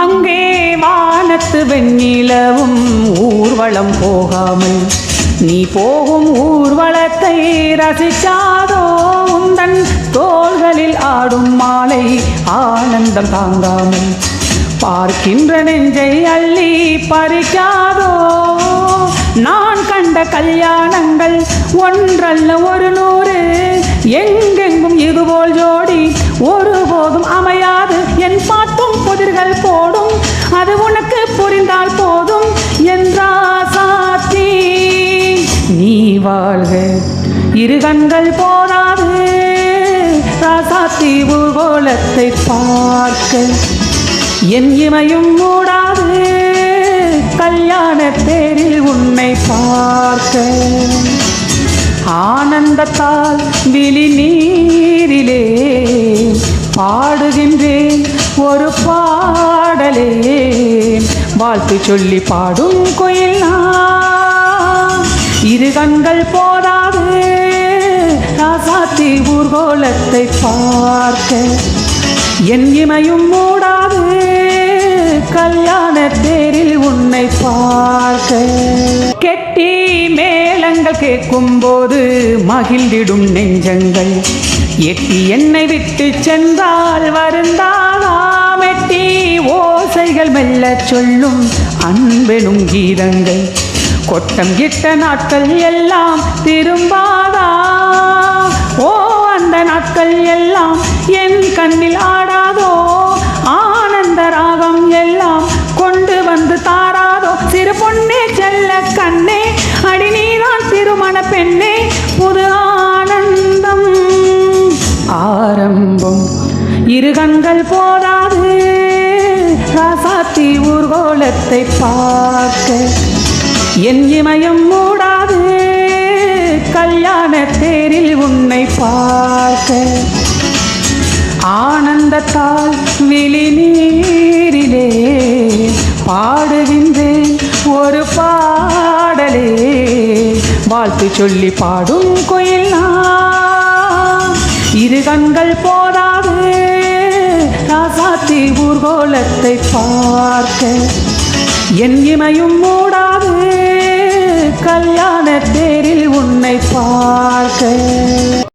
அங்கே வானத்து வெண்ணிலவும் ஊர்வலம் போகாமல். நீ போகும் ஊர்வலத்தை ரசிக்காதோ உந்தன் தோள்களில் ஆடும் மாலை ஆனந்தம் தாங்காமல். பார்க்கின்ற நெஞ்சை அள்ளி பறிக்காதோ? நான் கண்ட கல்யாணங்கள் ஒன்றல்ல ஒரு நூறு. எங்கெங்கும் இதுபோல் ஜோடி ஒருபோதும் அமையாது. என் பாட்டும் புதிர்கள் போ வாழ்க. இரு கண்கள் போதாது. ராசாத்தி ஊர்கோலத்தை பார்க்க. என் இமையும் மூடாது. கல்யாண தேரில் உன்னை பார்க்க. ஆனந்தத்தால் விழி நீரிலே பாடுகின்றேன். ஒரு பாடலே. வாழ்த்து சொல்லி பாடும் கோயில் நான். கண்கள் போதாது ராசாத்தி ஊர்கோலத்தை பார்க்க. என் இமையும் மூடாது. கல்யாண தேரில் உன்னை பார்க்க. கெட்டி மேளங்கள் கேட்கும் போது மகிழ்ந்திடும் நெஞ்சங்கள். எட்டி என்னை விட்டு சென்றால் வருந்தாதாம். எட்டி ஓசைகள் மெல்ல சொல்லும் அன்பெனும் கீதங்கள். கொட்டம் கிட்ட நாட்கள் எல்லாம் திரும்பாதா ஓ அந்த நாட்கள் எல்லாம் என் கண்ணில் ஆடாதோ? ஆனந்த ராகம் எல்லாம் கொண்டு வந்து தாராதோ? சிறு பொண்ணே செல்ல கண்ணே அடி நீதான் திருமண பெண்ணே புது ஆனந்தம். ஆரம்பம் இருகண்கள் போதாது. ராசாத்தி ஊர்கோலத்தை பார்க்க என் இமயம் மூடாது. கல்யாண தேரில் உன்னை பார்க்க. ஆனந்தத்தால் விழி நீரிலே பாடுகின்றேன் ஒரு பாடலே. வாழ்த்து சொல்லி பாடும் கோயில் இரு கண்கள் போதாது. ராசாத்தி ஊர்கோலத்தை பார்க்க. என் இமையும் மூடாது கல்யாண தேரில் உன்னை பார்க்க.